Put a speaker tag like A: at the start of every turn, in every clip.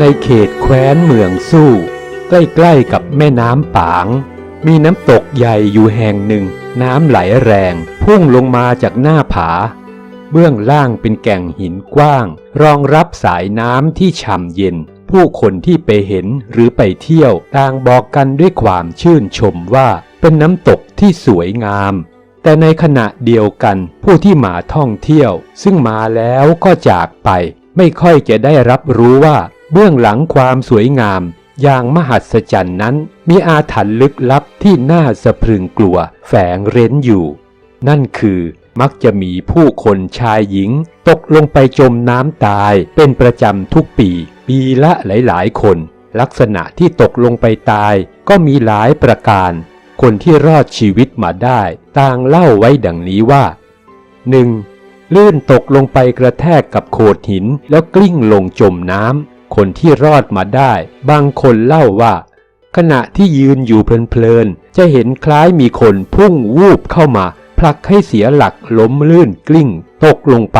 A: ในเขตแคว้นเมืองสู้ ใกล้ๆกับแม่น้ำปาง มีน้ำตกใหญ่อยู่แห่งหนึ่ง น้ำไหลแรง พุ่งลงมาจากหน้าผา เบื้องล่างเป็นแก่งหินกว้าง รองรับสายน้ำที่ฉ่ำเย็น ผู้คนที่ไปเห็นหรือไปเที่ยวต่างบอกกันด้วยความชื่นชมว่าเป็นน้ำตกที่สวยงาม แต่ในขณะเดียวกันผู้ที่มาท่องเที่ยว ซึ่งมาแล้วก็จากไป ไม่ค่อยจะได้รับรู้ว่า เบื้องหลังความสวยงาม อย่างมหัศจรรย์นั้น มีอาถรรพ์ลึกลับที่น่าสะพรึงกลัวแฝงเร้นอยู่ นั่นคือมักจะมีผู้คนชายหญิง ตกลงไปจมน้ำตายเป็นประจำทุกปี ปีละหลายๆ คน ลักษณะที่ตกลงไปตายก็มีหลายประการ คนที่รอดชีวิตมาได้ ต่างเล่าไว้ดังนี้ว่า 1. ลื่นตกลงไปกระแทกกับโขดหินแล้วกลิ้งลงจมน้ำ คนที่รอดมาได้ บางคนเล่าว่า ขณะที่ยืนอยู่เพลินๆ จะเห็นคล้ายมีคนพุ่งวูบเข้ามา ผลักให้เสียหลักล้มลื่นกลิ้ง ตกลงไป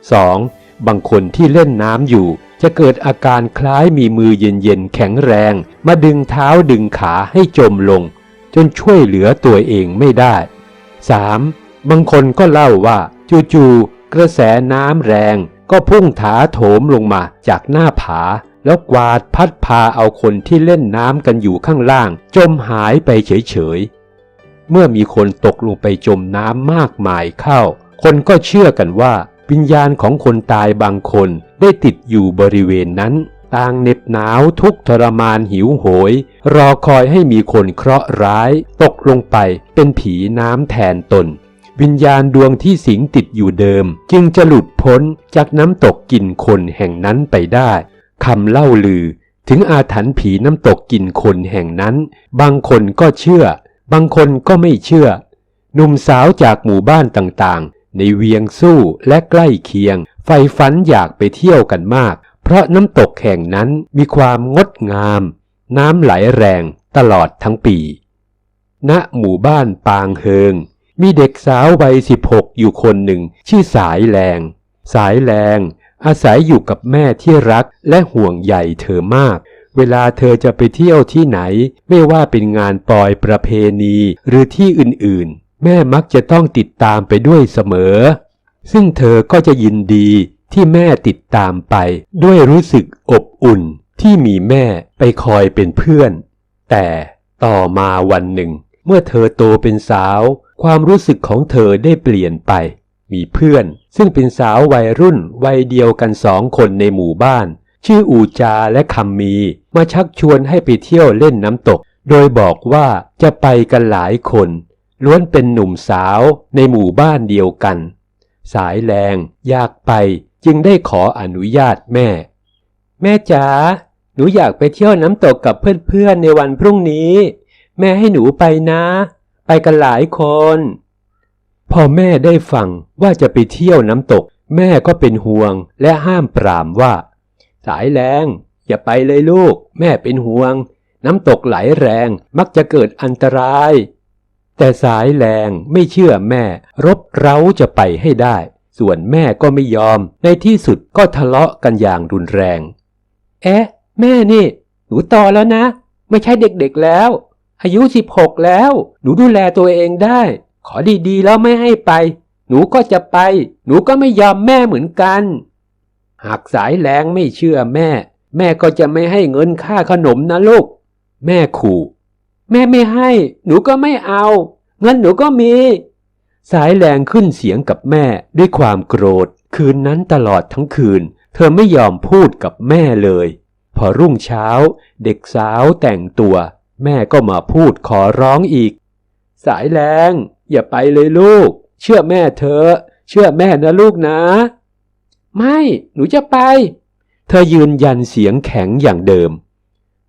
A: 2. บางคนที่เล่นน้ำอยู่ จะเกิดอาการคล้ายมีมือเย็นๆ แข็งแรง มาดึงเท้าดึงขาให้จมลง จนช่วยเหลือตัวเองไม่ได้ 3. บางคนก็เล่าว่าจู่ๆกระแสน้ำแรง ก็พุ่งถาโถมลงมาจากหน้าผา แล้วกวาดพัดพาเอาคนที่เล่นน้ำกันอยู่ข้างล่าง จมหายไปเฉยๆ เมื่อมีคนตกลงไปจมน้ำมากมายเข้า คนก็เชื่อกันว่า วิญญาณของคนตายบางคนได้ติดอยู่บริเวณนั้นต่างเหน็บหนาวทุกทรมานหิวโหย รอคอยให้มีคนเคราะห์ร้าย ตกลงไปเป็นผีน้ำแทนตน วิญญาณดวงที่สิงติดอยู่เดิม จึงจะหลุดพ้นจากน้ำตกกินคนแห่งนั้นไปได้คำเล่าลือ ถึงอาถรรพ์ผีน้ำตกกินคนแห่งนั้น บางคนก็เชื่อ บางคนก็ไม่เชื่อ หนุ่มสาวจากหมู่บ้านต่างๆ ในเวียงสู้และใกล้เคียงใฝ่ฝันอยากไปเที่ยวกันมาก เพราะน้ำตกแห่งนั้นมีความงดงาม น้ำไหลแรงตลอดทั้งปีณหมู่บ้านปางเฮิง มีเด็กสาววัยสิบหกอยู่คนหนึ่ง ชื่อสายแรง สายแรง อาศัยอยู่กับแม่ที่รักและห่วงใยเธอมาก เวลาเธอจะไปเที่ยวที่ไหน ไม่ว่าเป็นงานปลอยประเพณีหรือที่อื่นๆ แม่มักจะต้องติดตามไปด้วยเสมอ ซึ่งเธอก็จะยินดีที่แม่ติดตามไป ด้วยรู้สึกอบอุ่นที่มีแม่ไปคอยเป็นเพื่อน แต่ต่อมาวันหนึ่ง เมื่อเธอโตเป็นสาว ความรู้สึกของเธอได้เปลี่ยนไป มีเพื่อน ซึ่งเป็นสาววัยรุ่นวัยเดียวกันสองคนในหมู่บ้าน ชื่ออูจาและคำมี มาชักชวนให้ไปเที่ยวเล่นน้ำตก โดยบอกว่าจะไปกันหลายคน ล้วนเป็นหนุ่มสาวในหมู่บ้านเดียวกัน สายแรงอยากไปจึงได้ขออนุญาตแม่ แม่จ๋าหนูอยากไปเที่ยวน้ำตกกับเพื่อนๆในวันพรุ่งนี้ แม่ให้หนูไปนะ ไปกันหลายคน พอแม่ได้ฟังว่าจะไปเที่ยวน้ำตก แม่ก็เป็นห่วงและห้ามปรามว่า สายแรง อย่าไปเลยลูก แม่เป็นห่วง น้ำตกไหลแรงมักจะเกิดอันตราย แต่สายแรงไม่เชื่อแม่ รบเร้าจะไปให้ได้ ส่วนแม่ก็ไม่ยอม ในที่สุดก็ทะเลาะกันอย่างรุนแรง เอ๊ะ แม่นี่ หนูโตแล้วนะ ไม่ใช่เด็กๆแล้ว อายุสิบหกแล้ว หนูดูแลตัวเองได้ ขอดีๆแล้วไม่ให้ไป หนูก็จะไป หนูก็ไม่ยอมแม่เหมือนกัน หากสายแรงไม่เชื่อแม่ แม่ก็จะไม่ให้เงินค่าขนมนะลูก แม่ขู่ แม่ไม่ให้ หนูก็ไม่เอา เงินหนูก็มี สายแรงขึ้นเสียงกับแม่ด้วยความโกรธ คืนนั้นตลอดทั้งคืน เธอไม่ยอมพูดกับแม่เลย พอรุ่งเช้า เด็กสาวแต่งตัว แม่ก็มาพูดขอร้องอีก สายแรง อย่าไปเลยลูก เชื่อแม่เธอ เชื่อแม่นะลูกนะ ไม่หนูจะไป เธอยืนยันเสียงแข็งอย่างเดิม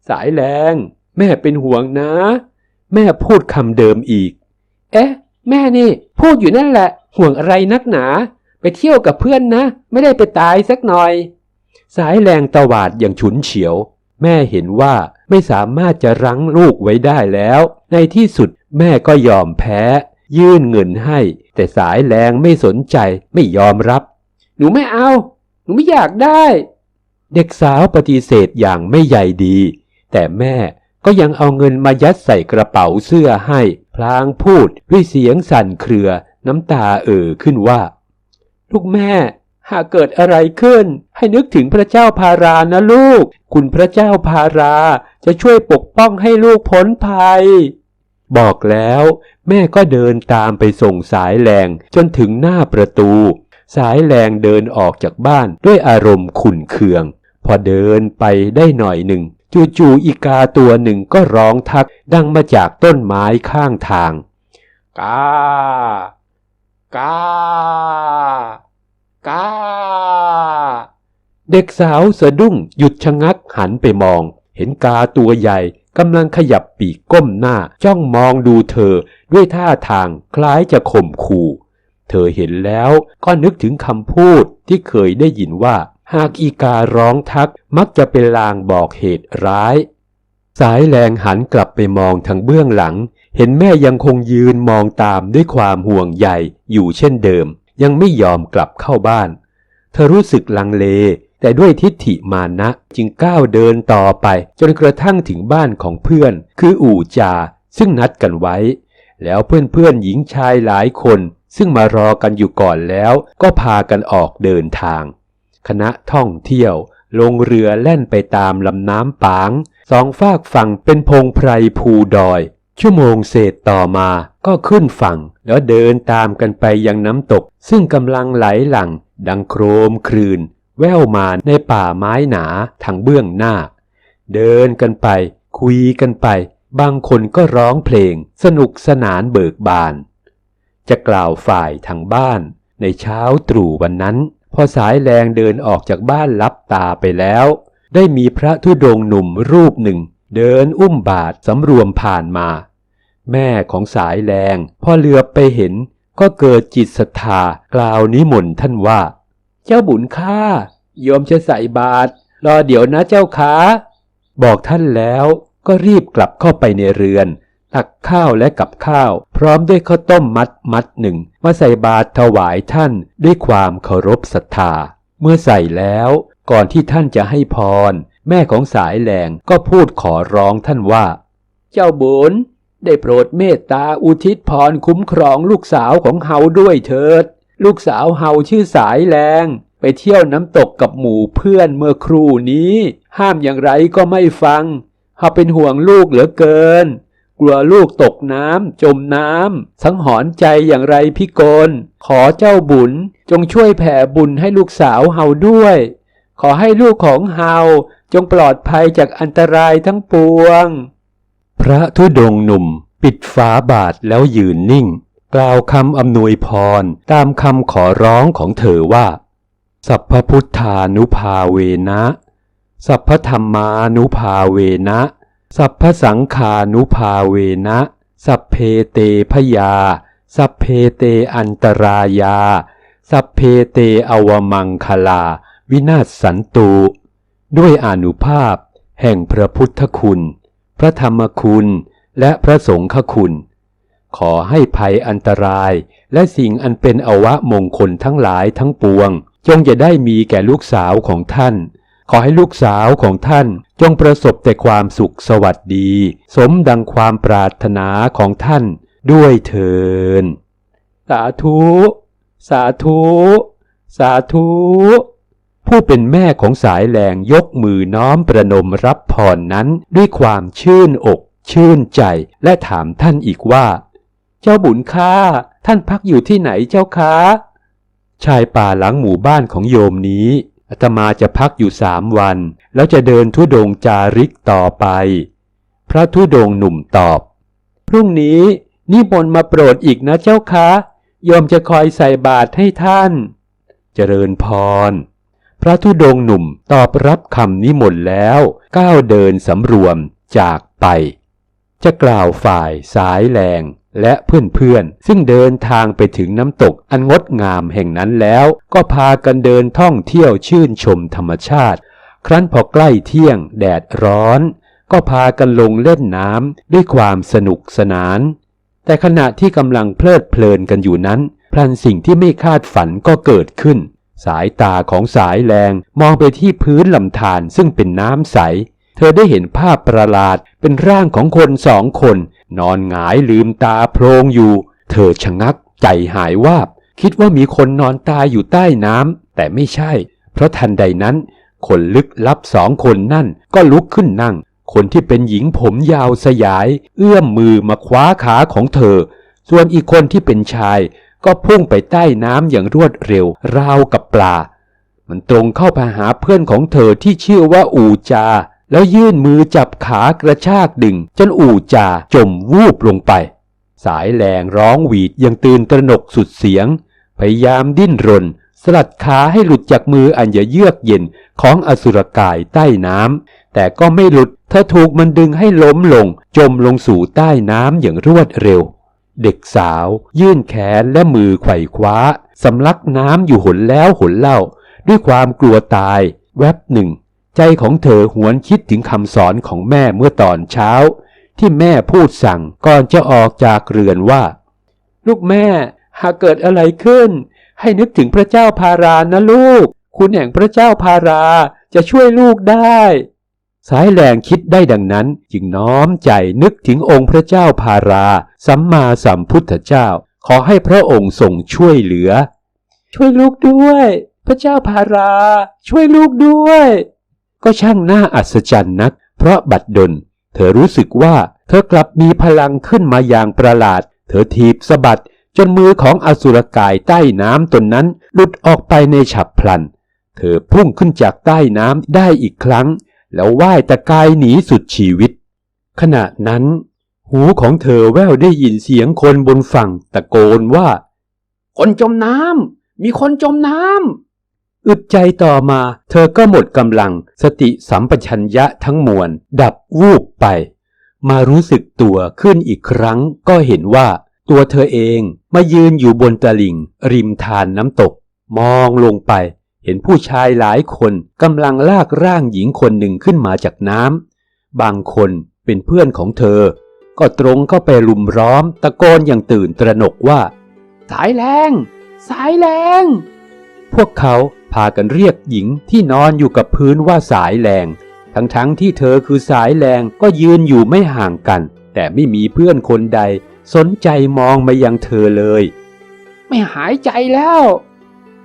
A: สายแรง แม่เป็นห่วงนะ แม่พูดคำเดิมอีก เอ๊ะ แม่นี่ พูดอยู่นั่นแหละ ห่วงอะไรนักหนา ไปเที่ยวกับเพื่อนนะ ไม่ได้ไปตายสักหน่อย สายแรงตวาดอย่างฉุนเฉียว แม่เห็นว่า ไม่สามารถจะรั้งลูกไว้ได้แล้ว ในที่สุดแม่ก็ยอมแพ้ ยื่นเงินให้ แต่สายแรงไม่สนใจไม่ยอมรับ หนูไม่เอา หนูไม่อยากได้ เด็กสาวปฏิเสธอย่างไม่ใยดี แต่แม่ก็ยังเอาเงินมายัดใส่กระเป๋าเสื้อให้ พลางพูดด้วยเสียงสั่นเครือน้ำตาเอ่อขึ้นว่า ลูกแม่ หากเกิดอะไรขึ้น ให้นึกถึงพระเจ้าพารานะลูก คุณพระเจ้าพาราจะช่วยปกป้องให้ลูกพ้นภัย บอกแล้วแม่ก็เดินตามไปส่งสายแรงจนถึงหน้าประตู สายแรงเดินออกจากบ้านด้วยอารมณ์ขุ่นเคือง พอเดินไปได้หน่อยหนึ่งจู่ๆอีกาตัวหนึ่งก็ร้องทักดังมาจากต้นไม้ข้างทาง กากากา เด็กสาวสะดุ้งหยุดชะงักหันไปมอง เห็นกาตัวใหญ่กำลังขยับปีกก้มหน้าจ้องมองดูเธอด้วยท่าทางคล้ายจะข่มขู่ เธอเห็นแล้วก็นึกถึงคำพูดที่เคยได้ยินว่า หากอีการ้องทักมักจะเป็นลางบอกเหตุร้าย สายแรงหันกลับไปมองทางเบื้องหลัง เห็นแม่ยังคงยืนมองตามด้วยความห่วงใยอยู่เช่นเดิม ยังไม่ยอมกลับเข้าบ้าน เธอรู้สึกลังเล แต่ด้วยทิฏฐิมานะจึงก้าวเดินต่อไป จนกระทั่งถึงบ้านของเพื่อน คืออู่จา ซึ่งนัดกันไว้ แล้วเพื่อนๆหญิงชายหลายคน ซึ่งมารอกันอยู่ก่อนแล้ว ก็พากันออกเดินทาง คณะท่องเที่ยว ลงเรือแล่นไปตามลำน้ำปางสองฝากฝั่งเป็นพงไพรภูดอย ชั่วโมงเศษต่อมาก็ขึ้นฝั่ง แล้วเดินตามกันไปยังน้ำตก ซึ่งกำลังไหลหลั่ง ดังโครมครืน แว่วมาในป่าไม้หนาทางเบื้องหน้า เดินกันไป คุยกันไป บางคนก็ร้องเพลง สนุกสนานเบิกบาน จะกล่าวฝ่ายทางบ้าน ในเช้าตรู่วันนั้น พอสายแรงเดินออกจากบ้านลับตาไปแล้ว ได้มีพระธุดงหนุ่มรูปหนึ่ง เดินอุ้มบาทสำรวมผ่านมา แม่ของสายแรงพอเลือบไปเห็นก็เกิดจิตศรัทธากล่าวนิมนต์ท่านว่า เจ้าบุญค่าโยมจะใส่บาตรรอเดี๋ยวนะเจ้าขาบอกท่านแล้วก็รีบกลับเข้าไปในเรือน ตักข้าวและกับข้าว พร้อมด้วยข้าวต้มมัดมัดหนึ่ง มาใส่บาตรถวายท่านด้วยความเคารพศรัทธา เมื่อใส่แล้วก่อนที่ท่านจะให้พร แม่ของสายแหลงก็พูดขอร้องท่านว่า เจ้าบุญได้โปรดเมตตาอุทิศพรคุ้มครองลูกสาวของเฮาด้วยเถิด ลูกสาวเฮาชื่อสายแรง ไปเที่ยวน้ำตกกับหมู่เพื่อนเมื่อครู่นี้ ห้ามอย่างไรก็ไม่ฟังเฮาเป็นห่วงลูกเหลือเกิน กลัวลูกตกน้ำจมน้ำสังหรณ์ใจอย่างไรพี่กนขอเจ้าบุญจงช่วยแผ่บุญให้ลูกสาวเฮาด้วย ขอให้ลูกของเฮาจงปลอดภัยจากอันตรายทั้งปวง พระธุดงหนุ่มปิดฝาบาทแล้วยืนนิ่ง กล่าวคำอำนวยพรตามคำขอร้องของเธอว่า สัพพพุทธานุภาเวนะ สัพพธรรมานุภาเวนะ สัพพสังฆานุภาเวนะ สัพเพเตพยา สัพเพเตอันตรายา สัพเพเตอวมังคลา วินาศสันตุ ด้วยอนุภาพ แห่งพระพุทธคุณ พระธรรมคุณ และพระสงฆ์คุณ ขอให้ภัยอันตราย และสิ่งอันเป็นอวะมงคลทั้งหลายทั้งปวง จงจะได้มีแก่ลูกสาวของท่าน ขอให้ลูกสาวของท่าน จงประสบแต่ความสุขสวัสดี สมดังความปรารถนาของท่านด้วยเถิน สาธุ สาธุ สาธุ ผู้เป็นแม่ของสายแรงยกมือน้อมประนมรับพรนั้นด้วยความชื่นอก ชื่นใจและถามท่านอีกว่า เจ้าบุญค่า ท่านพักอยู่ที่ไหนเจ้าคะชายป่าหลังหมู่บ้านของโยมนี้อาตมาจะพักอยู่สามวัน แล้วจะเดินทุดงจาริกต่อไป พระทุดงหนุ่มตอบ พรุ่งนี้นิมนต์มาโปรดอีกนะเจ้าคะโยมจะคอยใส่บาตรให้ท่าน เจริญพร พระธุดงหนุ่มตอบรับคำนิมนต์แล้วก้าวเดินสำรวมจากไป จะกล่าวฝ่ายสายแรง และเพื่อนๆ ซึ่งเดินทางไปถึงน้ำตกอันงดงามแห่งนั้นแล้ว ก็พากันเดินท่องเที่ยวชื่นชมธรรมชาติ ครั้นพอใกล้เที่ยงแดดร้อน ก็พากันลงเล่นน้ำด้วยความสนุกสนาน แต่ขณะที่กำลังเพลิดเพลินกันอยู่นั้น พลันสิ่งที่ไม่คาดฝันก็เกิดขึ้น สายตาของสายแรงมองไปที่พื้นลำธารซึ่งเป็นน้ำใส ธอได้เห็นภาพประหลาดเป็นร่างของคนสองคน นอนหงายลืมตาโพลงอยู่ เธอชะงักใจหายวาบ คิดว่ามีคนนอนตายอยู่ใต้น้ำแต่ไม่ใช่ เพราะทันใดนั้น คนลึกลับสองคนนั่นก็ลุกขึ้นนั่ง คนที่เป็นหญิงผมยาวสยาย เอื้อมมือมาคว้าขาของเธอ ส่วนอีกคนที่เป็นชาย ก็พุ่งไปใต้น้ำอย่างรวดเร็ว ราวกับปลา มันตรงเข้าไปหาเพื่อนของเธอที่ชื่อว่าอูจา แล้วยื่นมือจับขากระชากดึง จนอู่จาจมวูบลงไป สายแรงร้องหวีดยังตื่นตระหนกสุดเสียง พยายามดิ้นรน สลัดขาให้หลุดจากมืออันยเยือกเย็นของอสุรกายใต้น้ำแต่ก็ไม่หลุดเธอถูกมันดึงให้ล้มลง จมลงสู่ใต้น้ำอย่างรวดเร็ว เด็กสาว ยื่นแขนและมือไขว่คว้าสำลักน้ำอยู่หนแล้วหนเล่า ด้วยความกลัวตาย แวบหนึ่ง ใจของเธอหวนคิดถึงคำสอนของแม่เมื่อตอนเช้า ที่แม่พูดสั่งก่อนจะออกจากเรือนว่า ลูกแม่หากเกิดอะไรขึ้น ให้นึกถึงพระเจ้าพารานะลูก คุณแห่งพระเจ้าพาราจะช่วยลูกได้ สายแรงคิดได้ดังนั้นจึงน้อมใจนึกถึงองค์พระเจ้าพารา สัมมาสัมพุทธเจ้า ขอให้พระองค์ทรงช่วยเหลือ ช่วยลูกด้วย พระเจ้าพารา ช่วยลูกด้วย ก็ช่างน่าอัศจรรย์นัก เพราะบัดดล เธอรู้สึกว่าเธอกลับมีพลังขึ้นมาอย่างประหลาด เธอทีบสะบัดจนมือของอสุรกายใต้น้ำตนนั้นหลุดออกไปในฉับพลัน เธอพุ่งขึ้นจากใต้น้ำได้อีกครั้ง แล้วว่ายตะกายหนีสุดชีวิต ขณะนั้น หูของเธอแววได้ยินเสียงคนบนฝั่งตะโกนว่า คนจมน้ำมีคนจมน้ำ อึดใจต่อมา เธอก็หมดกำลัง สติสัมปชัญญะทั้งมวล ดับวูบไป มารู้สึกตัวขึ้นอีกครั้งก็เห็นว่า ตัวเธอเองมายืนอยู่บนตลิ่ง ริมทานน้ำตก มองลงไป เห็นผู้ชายหลายคนกำลังลากร่างหญิงคนหนึ่งขึ้นมาจากน้ำบางคนเป็นเพื่อนของเธอ ก็ตรงเข้าไปรุมร้อม ตะโกนอย่างตื่นตระหนกว่า สายแรง สายแรง พวกเขา พากันเรียกหญิงที่นอนอยู่กับพื้นว่าสายแรง ทั้งๆทที่เธอคือสายแรงก็ยืนอยู่ไม่ห่างกัน แต่ไม่มีเพื่อนคนใด สนใจมองมายังเธอเลย ไม่หายใจแล้ว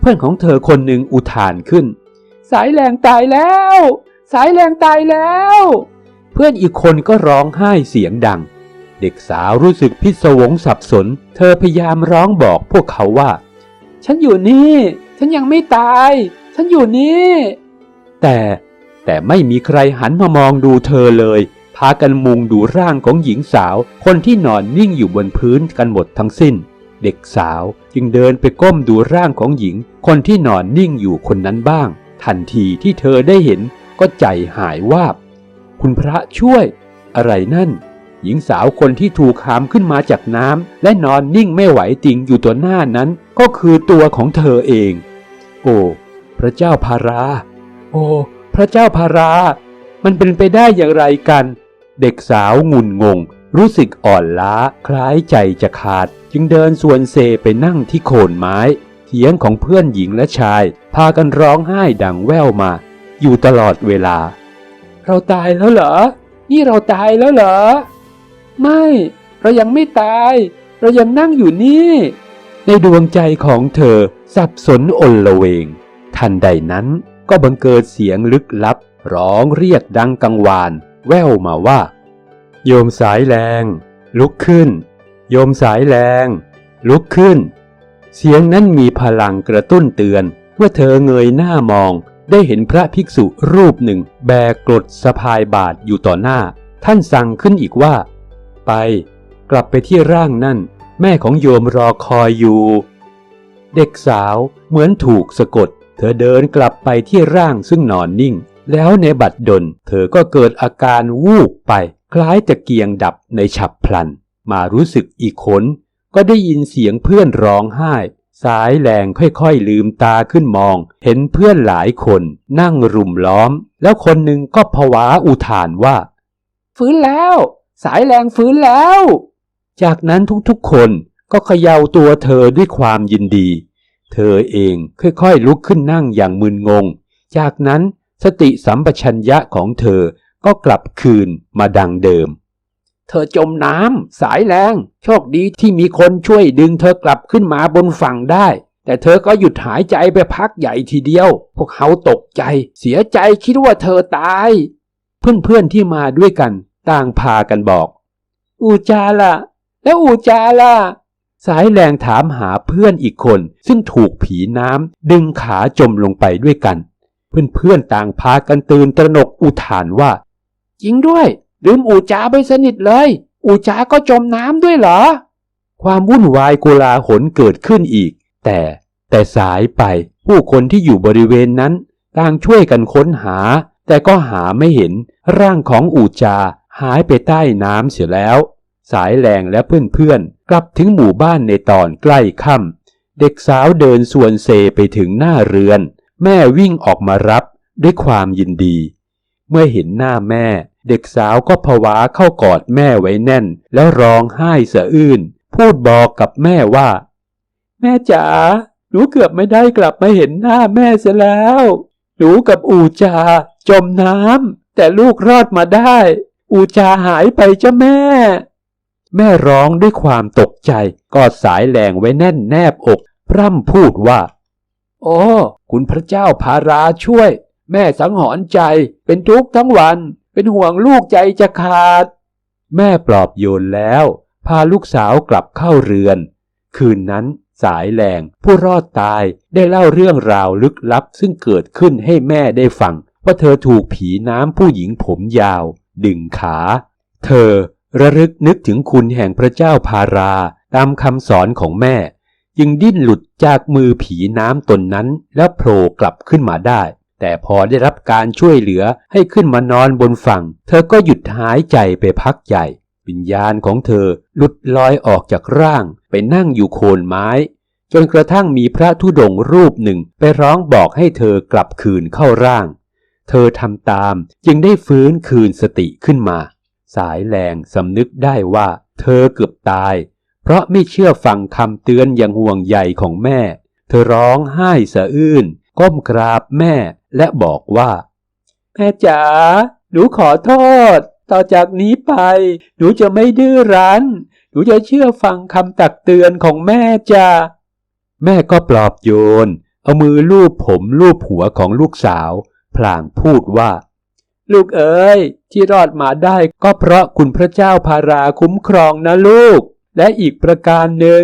A: เพื่อนของเธอคนหนึ่งอุทานขึ้น สายแรงตายแล้ว สายแรงตายแล้ว เพื่อนอีกคนก็ร้องไห้เสียงดัง เด็กสาวรู้สึกพิศวงสับสน เธอพยายามร้องบอกพวกเขาว่า ฉันอยู่นี่ ฉันยังไม่ตาย ฉันอยู่นี่ แต่แต่ไม่มีใครหันมามองดูเธอเลย พากันมุงดูร่างของหญิงสาว คนที่นอนนิ่งอยู่บนพื้นกันหมดทั้งสิ้น เด็กสาวจึงเดินไปก้มดูร่างของหญิง คนที่นอนนิ่งอยู่คนนั้นบ้าง ทันทีที่เธอได้เห็นก็ใจหายวาบ คุณพระช่วย อะไรนั่น หญิงสาวคนที่ถูกหามขึ้นมาจากน้ำและนอนนิ่งไม่ไหวติงอยู่ต่อหน้านั้น ก็คือตัวของเธอเอง โอ้ พระเจ้าพารา โอ้ พระเจ้าพารา มันเป็นไปได้อย่างไรกัน เด็กสาวงุนงง รู้สึกอ่อนล้า คล้ายใจจะขาด จึงเดินส่วนเซไปนั่งที่โคนไม้เถียงของเพื่อนหญิงและชาย พากันร้องไห้ดังแว่วมา อยู่ตลอดเวลา เราตายแล้วเหรอ นี่เราตายแล้วเหรอ ไม่ เรายังไม่ตาย เรายังนั่งอยู่นี่ ในดวงใจของเธอสับสนอลละเวง ทันใดนั้นก็บังเกิดเสียงลึกลับ ร้องเรียกดังกังวาน แว่วมาว่า โยมสายแรง ลุกขึ้น โยมสายแรง ลุกขึ้น เสียงนั้นมีพลังกระตุ้นเตือน เมื่อเธอเงยหน้ามองได้เห็นพระภิกษุรูปหนึ่ง แบกกรดสะพายบาทอยู่ต่อหน้า ท่านสั่งขึ้นอีกว่า ไป กลับไปที่ร่างนั่น แม่ของโยมรอคอยอยู่ เด็กสาวเหมือนถูกสะกด เธอเดินกลับไปที่ร่างซึ่งนอนนิ่ง แล้วในบัดดล เธอก็เกิดอาการวูบไป คล้ายตะเกียงดับในฉับพลัน มารู้สึกอีกขนก็ได้ยินเสียงเพื่อนร้องไห้ สายแรงค่อยๆลืมตาขึ้นมอง เห็นเพื่อนหลายคนนั่งรุมล้อม แล้วคนหนึ่งก็ผวาอุทานว่า ฟื้นแล้ว สายแรงฟื้นแล้ว จากนั้นทุกๆคนก็เขย่าตัวเธอด้วยความยินดี เธอเองค่อยๆลุกขึ้นนั่งอย่างมึนงง จากนั้นสติสัมปชัญญะของเธอก็กลับคืนมาดังเดิม เธอจมน้ำสายแรง โชคดีที่มีคนช่วยดึงเธอกลับขึ้นมาบนฝั่งได้ แต่เธอก็หยุดหายใจไปพักใหญ่ทีเดียว พวกเขาตกใจ เสียใจคิดว่าเธอตาย เพื่อนๆที่มาด้วยกัน ต่างพากันบอก อูจาล่ะแล้วอูจาล่ะสายแรงถามหาเพื่อนอีกคน ซึ่งถูกผีน้ำดึงขาจมลงไปด้วยกัน เพื่อนๆต่างพากันตื่นตระหนกอุทานว่า จริงด้วย ลืมอูจาไปสนิทเลย อูจาก็จมน้ำด้วยเหรอ ความวุ่นวายโกลาหลเกิดขึ้นอีก แต่แต่สายไปผู้คนที่อยู่บริเวณนั้น ต่างช่วยกันค้นหา แต่ก็หาไม่เห็นร่างของอูจา หายไปใต้น้ำเสียแล้ว สายแรงและเพื่อนๆ กลับถึงหมู่บ้านในตอนใกล้ค่ำเด็กสาวเดินส่วนเซไปถึงหน้าเรือน แม่วิ่งออกมารับด้วยความยินดี เมื่อเห็นหน้าแม่ เด็กสาวก็ผวาเข้ากอดแม่ไว้แน่น แล้วร้องไห้สะอื้น พูดบอกกับแม่ว่า แม่จ๋าหนูเกือบไม่ได้กลับมาเห็นหน้าแม่เสียแล้ว หนูกับอูจา จมน้ำแต่ลูกรอดมาได้ อูจาหายไปจ้ะแม่ แม่ร้องด้วยความตกใจ กอดสายแรงไว้แน่นแนบอก พร่ำพูดว่า โอ้คุณพระเจ้าพาราช่วย แม่สังหรณ์ใจ เป็นทุกข์ทั้งวัน เป็นห่วงลูกใจจะขาด แม่ปลอบโยนแล้ว พาลูกสาวกลับเข้าเรือน คืนนั้นสายแรงผู้รอดตายได้เล่าเรื่องราวลึกลับซึ่งเกิดขึ้นให้แม่ได้ฟัง ว่าเธอถูกผีน้ำผู้หญิงผมยาว ดึงขา เธอระลึกนึกถึงคุณแห่งพระเจ้าพาราตามคำสอนของแม่ จึงดิ้นหลุดจากมือผีน้ำตนนั้นแล้วโผล่กลับขึ้นมาได้ แต่พอได้รับการช่วยเหลือให้ขึ้นมานอนบนฝั่ง เธอก็หยุดหายใจไปพักใหญ่ วิญญาณของเธอหลุดลอยออกจากร่าง ไปนั่งอยู่โคนไม้ จนกระทั่งมีพระธุดงค์รูปหนึ่งไปร้องบอกให้เธอกลับคืนเข้าร่าง เธอทำตามจึงได้ฟื้นคืนสติขึ้นมา สายแรงสำนึกได้ว่าเธอเกือบตาย เพราะไม่เชื่อฟังคำเตือนอย่างห่วงใยของแม่ เธอร้องไห้สะอื้นก้มกราบแม่และบอกว่า แม่จ๋าหนูขอโทษ ต่อจากนี้ไป หนูจะไม่ดื้อรั้น หนูจะเชื่อฟังคำตักเตือนของแม่จ้าแม่ก็ปลอบโยน เอามือลูบผมลูบหัวของลูกสาว พลางพูดว่า ลูกเอ๋ยที่รอดมาได้ก็เพราะคุณพระเจ้าพาราคุ้มครองนะลูก และอีกประการหนึ่ง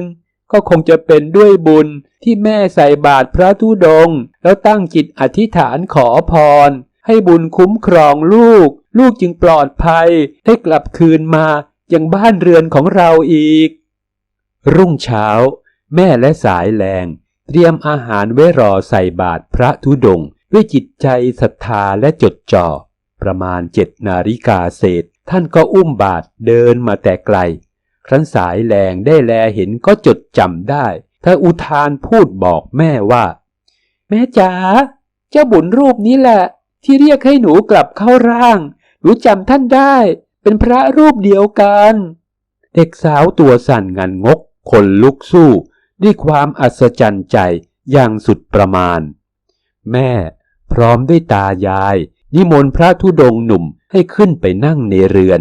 A: ก็คงจะเป็นด้วยบุญที่แม่ใส่บาตรพระธุดง แล้วตั้งจิตอธิษฐานขอพร ให้บุญคุ้มครองลูก ลูกจึงปลอดภัยได้กลับคืนมายังบ้านเรือนของเราอีก รุ่งเช้า แม่และสายแรง เตรียมอาหารไว้รอใส่บาตรพระธุดง ด้วยจิตใจศรัทธาและจดจ่อ ประมาณเจ็ดนาฬิกาเศษ ท่านก็อุ้มบาตรเดินมาแต่ไกล ครั้นสายแรงได้แลเห็นก็จดจำได้เธออุทานพูดบอกแม่ว่า แม่จ๋าเจ้าบุญรูปนี้แหละ ที่เรียกให้หนูกลับเข้าร่าง หนูจำท่านได้ เป็นพระรูปเดียวกัน เด็กสาวตัวสั่นงันงก คนลุกสู้ ด้วยความอัศจรรย์ใจอย่างสุดประมาณ แม่ พร้อมด้วยตายาย นิมนต์พระธุดงหนุ่มให้ขึ้นไปนั่งในเรือน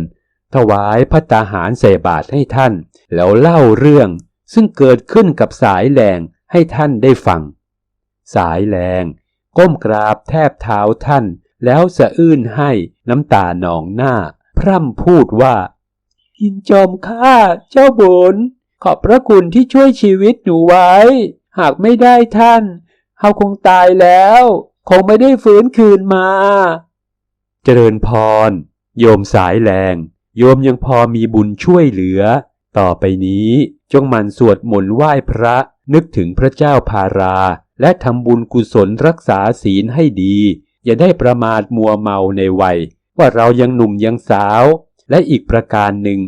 A: ถวายพระตาหารใส่บาตรให้ท่าน แล้วเล่าเรื่อง ซึ่งเกิดขึ้นกับสายแรงให้ท่านได้ฟัง สายแรงก้มกราบแทบเท้าท่าน แล้วสะอื้นให้น้ำตาหนองหน้า พร่ำพูดว่ายินจอมข้าเจ้าบุญขอบพระคุณที่ช่วยชีวิตหนูไว้ หากไม่ได้ท่านเฮาคงตายแล้ว คงไม่ได้ฟื้นคืนมา เจริญพร โยมสายแรง โยมยังพอมีบุญช่วยเหลือ ต่อไปนี้จงหมันสวดมนต์ไหว้พระนึกถึงพระเจ้าพารา และทำบุญกุศลรักษาศีลให้ดี อย่าได้ประมาทมัวเมาในวัย ว่าเรายังหนุ่มยังสาว และอีกประการหนึ่ง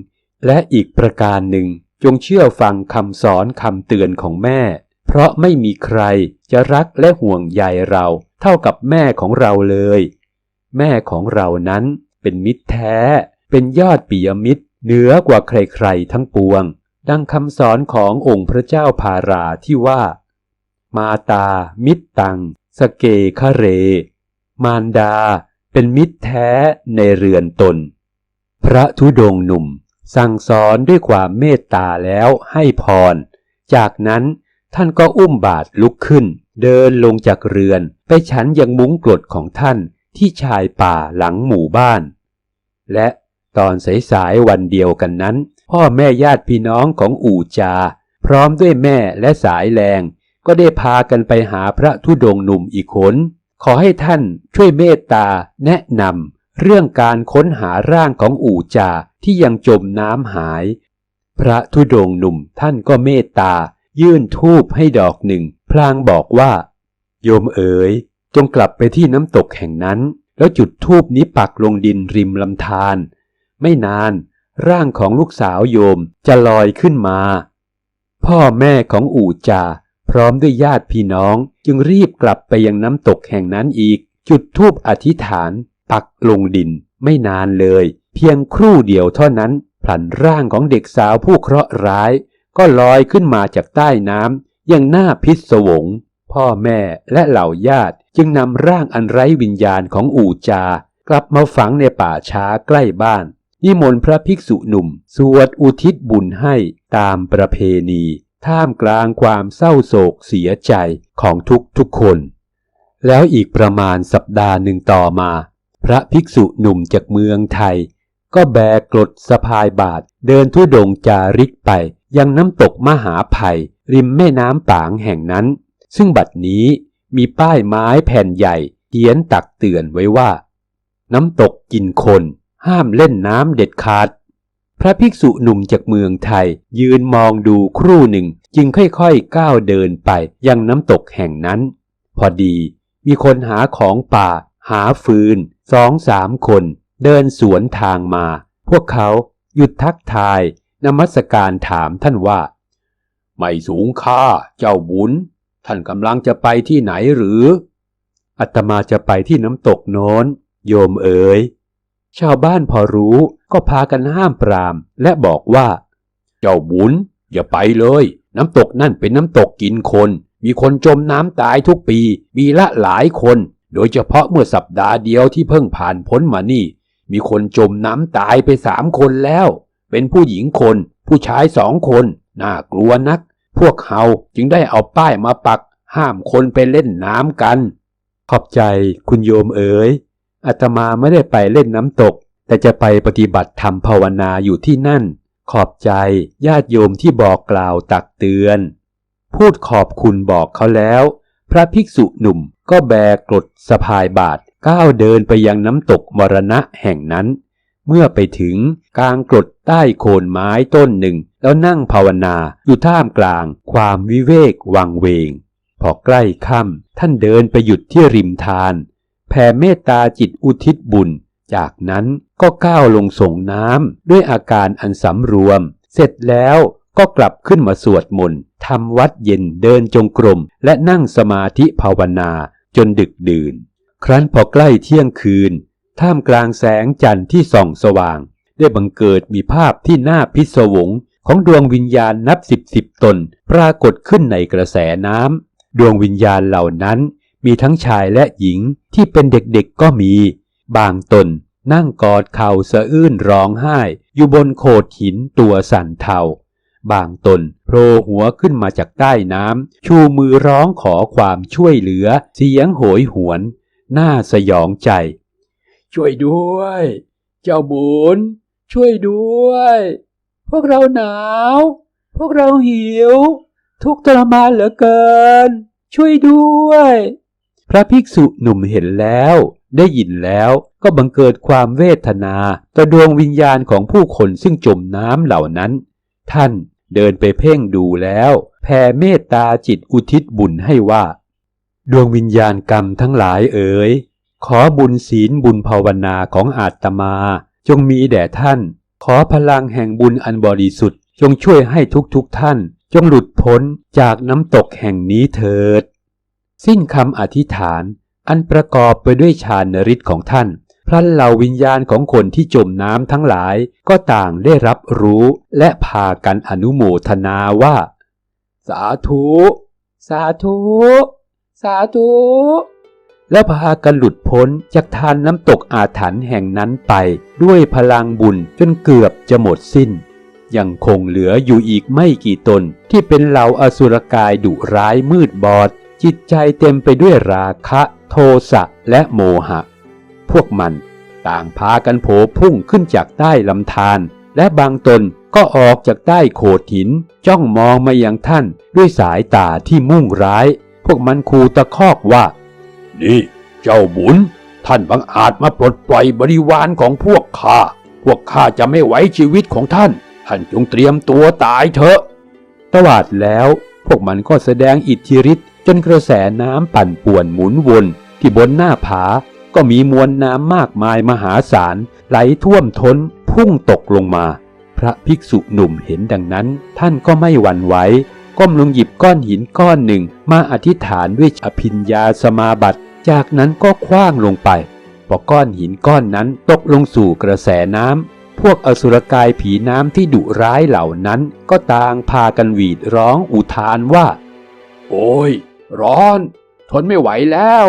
A: และอีกประการหนึ่ง จงเชื่อฟังคำสอนคำเตือนของแม่ เพราะไม่มีใครจะรักและห่วงใยเราเท่ากับแม่ของเราเลย แม่ของเรานั้นเป็นมิตรแท้ เป็นยอดปิยมิตรเหนือกว่าใครๆทั้งปวง ดังคำสอนขององค์พระเจ้าพาราที่ว่า มาตา มิตรตัง สเกคะเร มารดา เป็นมิตรแท้ในเรือนตน พระธุดงค์หนุ่ม สั่งสอนด้วยความเมตตาแล้วให้พร จากนั้น ท่านก็อุ้มบาทลุกขึ้น เดินลงจากเรือน ไปฉันยังมุ้งกรดของท่านที่ชายป่าหลังหมู่บ้าน และตอนสายๆวันเดียวกันนั้น พ่อแม่ญาติพี่น้องของอู่จา พร้อมด้วยแม่และสายแรง ก็ได้พากันไปหาพระธุดงค์หนุ่มอีกคนขอให้ท่านช่วยเมตตาแนะนำเรื่องการค้นหาร่างของอู่จาที่ยังจมน้ำหาย พระธุดงค์หนุ่มท่านก็เมตตา ยื่นทูบให้ดอกหนึ่ง พลางบอกว่า โยมเอ๋ย จงกลับไปที่น้ำตกแห่งนั้น แล้วจุดทูบนี้ปักลงดินริมลำธาร ไม่นาน ร่างของลูกสาวโยมจะลอยขึ้นมา พ่อแม่ของอู่จาพร้อมด้วยญาติพี่น้องจึงรีบกลับไปยังน้ำตกแห่งนั้นอีก จุดทูบอธิษฐาน ปักลงดิน ไม่นานเลย เพียงครู่เดียวเท่านั้นพลันร่างของเด็กสาวผู้เคราะห์ร้าย ก็ลอยขึ้นมาจากใต้น้ำอย่างน่าพิศวง พ่อแม่และเหล่าญาติจึงนำร่างอันไร้วิญญาณของอูจา กลับมาฝังในป่าช้าใกล้บ้าน นิมนต์พระภิกษุหนุ่ม สวดอุทิศบุญให้ตามประเพณี ท่ามกลางความเศร้าโศกเสียใจของทุกทุกคน แล้วอีกประมาณสัปดาห์หนึ่งต่อมา พระภิกษุหนุ่มจากเมืองไทย ก็แบกกรดสะพายบาทเดินทุดงจาริกไป ยังน้ำตกมหาภัยริมแม่น้ำปางแห่งนั้น ซึ่งบัดนี้มีป้ายไม้แผ่นใหญ่เขียนตักเตือนไว้ว่า น้ำตกกินคน ห้ามเล่นน้ำเด็ดขาด พระภิกษุหนุ่มจากเมืองไทย ยืนมองดูครู่หนึ่งจึงค่อยๆก้าวเดินไปยังน้ำตกแห่งนั้น พอดีมีคนหาของป่า หาฟืนสองสามคน เดินสวนทางมา พวกเขาหยุดทักทาย นมัสการถามท่านว่า ไม่สูงค่าเจ้าบุญ ท่านกำลังจะไปที่ไหนหรือ อัตมาจะไปที่น้ำตกโน้น โยมเอ๋ย ชาวบ้านพอรู้ก็พากันห้ามปรามและบอกว่า เจ้าบุญอย่าไปเลย น้ำตกนั่นเป็นน้ำตกกินคน มีคนจมน้ำตายทุกปี มีละหลายคน โดยเฉพาะเมื่อสัปดาห์เดียวที่เพิ่งผ่านพ้นมานี่ มีคนจมน้ำตายไปสามคนแล้ว เป็นผู้หญิงคน ผู้ชายสองคนน่ากลัวนัก พวกเขาจึงได้เอาป้ายมาปัก ห้ามคนไปเล่นน้ำกัน ขอบใจคุณโยมเอ๋ยอาตมาไม่ได้ไปเล่นน้ำตก แต่จะไปปฏิบัติธรรมภาวนาอยู่ที่นั่น ขอบใจญาติโยมที่บอกกล่าวตักเตือน พูดขอบคุณบอกเขาแล้ว พระภิกษุหนุ่มก็แบกกรดสะพายบาทก้าวเดินไปยังน้ำตกมรณะแห่งนั้น เมื่อไปถึงกลางกรดใต้โคนไม้ต้นหนึ่ง แล้วนั่งภาวนาอยู่ท่ามกลาง ความวิเวกวังเวง พอใกล้ค่ำท่านเดินไปหยุดที่ริมทาน แผ่เมตตาจิตอุทิศบุญ จากนั้นก็ก้าวลงส่งน้ำด้วยอาการอันสำรวม เสร็จแล้วก็กลับขึ้นมาสวดมนต์ทำวัดเย็นเดินจงกรม และนั่งสมาธิภาวนาจนดึกดื่น ครั้นพอใกล้เที่ยงคืน ท่ามกลางแสงจันทร์ที่ส่องสว่าง ได้บังเกิดมีภาพที่น่าพิศวงของดวงวิญญาณนับสิบสิบตนปรากฏขึ้นในกระแสน้ำดวงวิญญาณเหล่านั้น มีทั้งชายและหญิงที่เป็นเด็กๆก็มี บางตนนั่งกอดเข่าสะอื้นร้องไห้ อยู่บนโขดหินตัวสั่นเทาบางตนโผล่หัวขึ้นมาจากใต้น้ำชูมือร้องขอความช่วยเหลือ เสียงโหยหวน น่าสยองใจ ช่วยด้วย เจ้าบุญ ช่วยด้วย พวกเราหนาว พวกเราหิว ทุกทรมานเหลือเกิน ช่วยด้วย พระภิกษุหนุ่มเห็นแล้ว ได้ยินแล้วก็บังเกิดความเวทนาต่อดวงวิญญาณของผู้คนซึ่งจมน้ำเหล่านั้น ท่านเดินไปเพ่งดูแล้วแผ่เมตตาจิตอุทิศบุญให้ว่า ดวงวิญญาณกรรมทั้งหลายเอ๋ย ขอบุญศีลบุญภาวนาของอาตมา จงมีแด่ท่าน ขอพลังแห่งบุญอันบริสุทธิ์ จงช่วยให้ทุกๆทท่าน จงหลุดพ้นจากน้ำตกแห่งนี้เถิด สิ้นคำอธิษฐาน อันประกอบไปด้วยฌานฤทธิ์ของท่าน พลันเหล่าวิญญาณของคนที่จมน้ำทั้งหลายก็ต่างได้รับรู้และพากันอนุโมทนาว่า สาธุ สาธุ สาธุ แล้วพากันหลุดพ้นจากทานน้ำตกอาถรรพ์แห่งนั้นไป ด้วยพลังบุญจนเกือบจะหมดสิ้น ยังคงเหลืออยู่อีกไม่กี่ตนที่เป็นเหล่าอสุรกายดุร้ายมืดบอด จิตใจเต็มไปด้วยราคะ โทสะและโมหะ พวกมันต่างพากันโผพุ่งขึ้นจากใต้ลำธารและบางตนก็ออกจากใต้โขดหิน จ้องมองมายังท่านด้วยสายตาที่มุ่งร้าย พวกมันคูตะคอกว่า นี่เจ้าบุญ ท่านบังอาจมาปลดปล่อยบริวารของพวกข้า พวกข้าจะไม่ไว้ชีวิตของท่าน ท่านจงเตรียมตัวตายเถอะ ตวาดแล้วพวกมันก็แสดงอิทธิฤทธิ์จนกระแสน้ำปั่นป่วนหมุนวนที่บนหน้าผา ก็มีมวลน้ำมากมายมหาศาล ไหลท่วมท้นพุ่งตกลงมา พระภิกษุหนุ่มเห็นดังนั้น ท่านก็ไม่หวั่นไหว ก้มลงหยิบก้อนหินก้อนหนึ่ง มาอธิษฐานด้วยอภิญญาสมาบัติ จากนั้นก็คว้างลงไป พอก้อนหินก้อนนั้นตกลงสู่กระแสน้ำ พวกอสุรกายผีน้ำที่ดุร้ายเหล่านั้น ก็ต่างพากันหวีดร้องอุทานว่า โอ้ย ร้อน ทนไม่ไหวแล้ว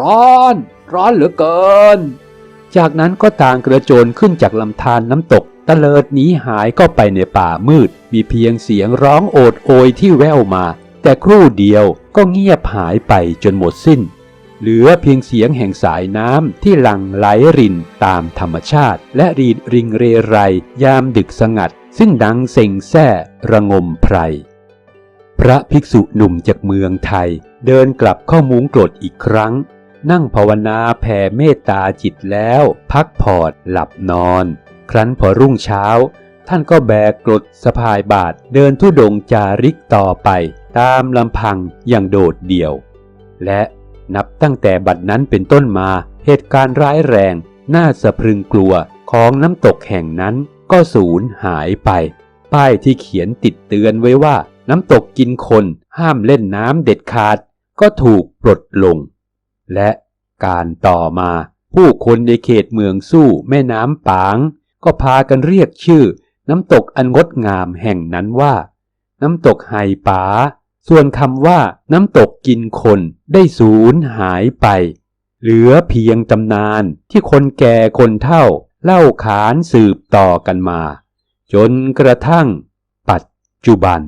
A: ร้อน ร้อนเหลือเกิน จากนั้นก็ต่างกระโจนขึ้นจากลำธารน้ำตก ตะเลิดหนีหายก็ไปในป่ามืด มีเพียงเสียงร้องโอดโอยที่แว่วมา แต่ครู่เดียวก็เงียบหายไปจนหมดสิ้น เหลือเพียงเสียงแห่งสายน้ำที่หลั่งไหลรินตามธรรมชาติ และรีดริงเรไรยามดึกสงัด ซึ่งดังเซ็งแซ่ระงมไพรพระภิกษุหนุ่มจากเมืองไทย เดินกลับเข้ามุ้งกรดอีกครั้ง นั่งภาวนาแผ่เมตตาจิตแล้ว พักผ่อนหลับนอน ครั้นพอรุ่งเช้า ท่านก็แบกกรดสะพายบาทเดินทุดงจาริกต่อไปตามลำพังอย่างโดดเดี่ยว และนับตั้งแต่บัดนั้นเป็นต้นมา เหตุการณ์ร้ายแรงน่าสะพรึงกลัวของน้ำตกแห่งนั้นก็สูญหายไป ป้ายที่เขียนติดเตือนไว้ว่า น้ำตกกินคนห้ามเล่นน้ำเด็ดขาด ก็ถูกปลดลง และการต่อมาผู้คนในเขตเมืองสู้แม่น้ำปาง ก็พากันเรียกชื่อ น้ำตกอันงดงามแห่งนั้นว่า น้ำตกไฮป๋าส่วนคำว่าน้ำตกกินคนได้สูญหายไป เหลือเพียงตำนานที่คนแก่คนเฒ่า เล่าขานสืบต่อกันมา จนกระทั่ง ปัจจุบัน